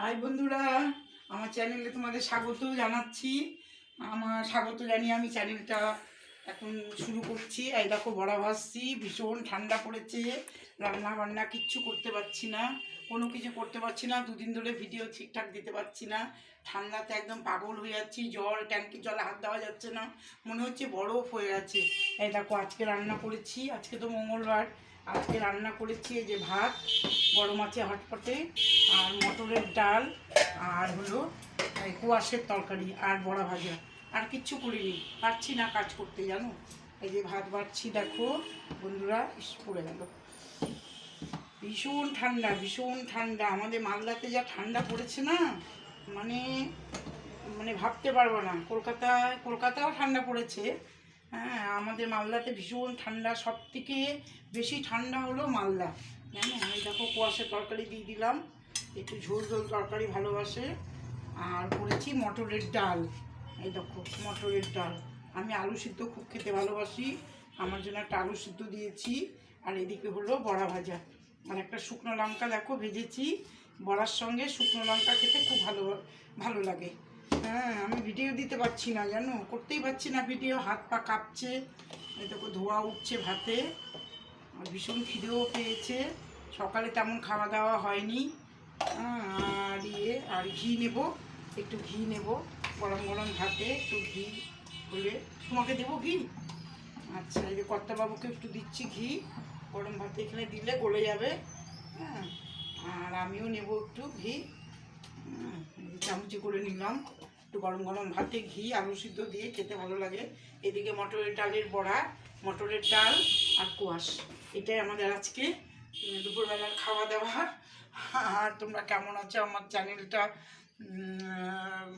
High বন্ধুরা, আমার চ্যানেলে তোমাদের স্বাগত জানাচ্ছি। আমার স্বাগত জানিয়ে আমি চ্যানেলটা এখন শুরু করছি। এই দেখো, বড়া ভাসছি ভীষণ ঠান্ডা পড়েছে রান্না বান্না কিচ্ছু করতে পারছি না, কোনো কিছু করতে পারছি না, দুদিন ধরে ভিডিও ঠিকঠাক দিতে পারছি না। ঠান্ডাতে একদম পাগল হয়ে যাচ্ছি, জল, ট্যাঙ্কির জলে হাত দেওয়া যাচ্ছে না, মনে হচ্ছে বরফ হয়ে গেছে এই দেখো, আজকে রান্না করেছি, আজকে তো মঙ্গলবার আজকে রান্না করেছি যে ভাত, বড় মাছে হটপটে, আর মটরের ডাল, আর হলো কুয়াশের তরকারি, আর বড়া ভাজা। আর কিচ্ছু করিনি, পারছি না কাজ করতে, জানো? এই যে ভাত বাড়ছি, দেখো, বন্ধুরা পড়ে গেল। ভীষণ ঠান্ডা ভীষণ ঠান্ডা। আমাদের মালদাতে যা ঠান্ডা পড়েছে না মানে মানে ভাবতে পারব না। কলকাতায়, কলকাতাও ঠান্ডা পড়েছে হ্যাঁ আমাদের মালদাতে ভীষণ ঠান্ডা সব থেকে বেশি ঠান্ডা হলো মালদা। জানো? আমি দেখো, কুয়াশার তরকারি দিয়ে দিলাম। একটু ঝোল ঝোল তরকারি ভালোবাসে। আর করেছি মটরের ডাল। এই দেখো, মটরের ডাল। আমি আলু সিদ্ধ খুব খেতে ভালোবাসি। আমার জন্য একটা আলু সিদ্ধ দিয়েছি। আর এদিকে হলো বড়া ভাজা। আর একটা শুকনো লঙ্কা দেখো, ভেজেছি। বড়ার সঙ্গে শুকনো লঙ্কা খেতে খুব ভালো ভালো লাগে। হ্যাঁ আমি ভিডিও দিতে পারছি না জানো? করতেই পারছি না ভিডিও হাত পা কাঁপছে দেখো ধোয়া উঠছে ভাতে। ভীষণ খিদেও পেয়েছে। সকালে তেমন খাওয়া দাওয়া হয়নি। হ্যাঁ, আর ইয়ে আর ঘি নেব একটু ঘি নেব গরম গরম ভাতে একটু ঘি হলে। তোমাকে দেবো ঘি? আচ্ছা এই যে কর্তাবাবুকে একটু দিচ্ছি ঘি। গরম ভাতে এখানে দিলে গলে যাবে। হ্যাঁ আর আমিও নেব একটু ঘি। চামচি করে নিলাম। একটু গরম গরম ভাতে ঘি, আলু সিদ্ধ দিয়ে খেতে ভালো লাগে। এদিকে মটরের ডালের বড়া, মটরের ডাল আর কোয়াশ। এটাই আমাদের আজকে দুপুরবেলার খাওয়া দাওয়া। আর তোমরা কেমন আছো? আমার চ্যানেলটা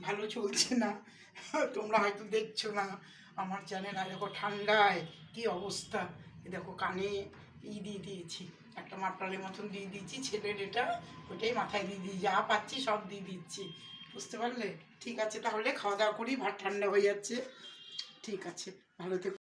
ভালো চলছে না? তোমরা হয়তো দেখছ না, আমার চ্যানেল, আর দেখো ঠান্ডায় কি অবস্থা। দেখো কানে ই দিয়ে দিয়েছি, একটা মাপটালের মতন দিয়ে দিয়েছি, ছেলের এটা ওটাই মাথায় দিয়ে দিই যা পাচ্ছি সব দিয়ে দিচ্ছি। বুঝতে পারলে? ঠিক আছে, তাহলে খাওয়া দাওয়া করি, ভাত ঠান্ডা হয়ে যাচ্ছে। ঠিক আছে, ভালো থেকো।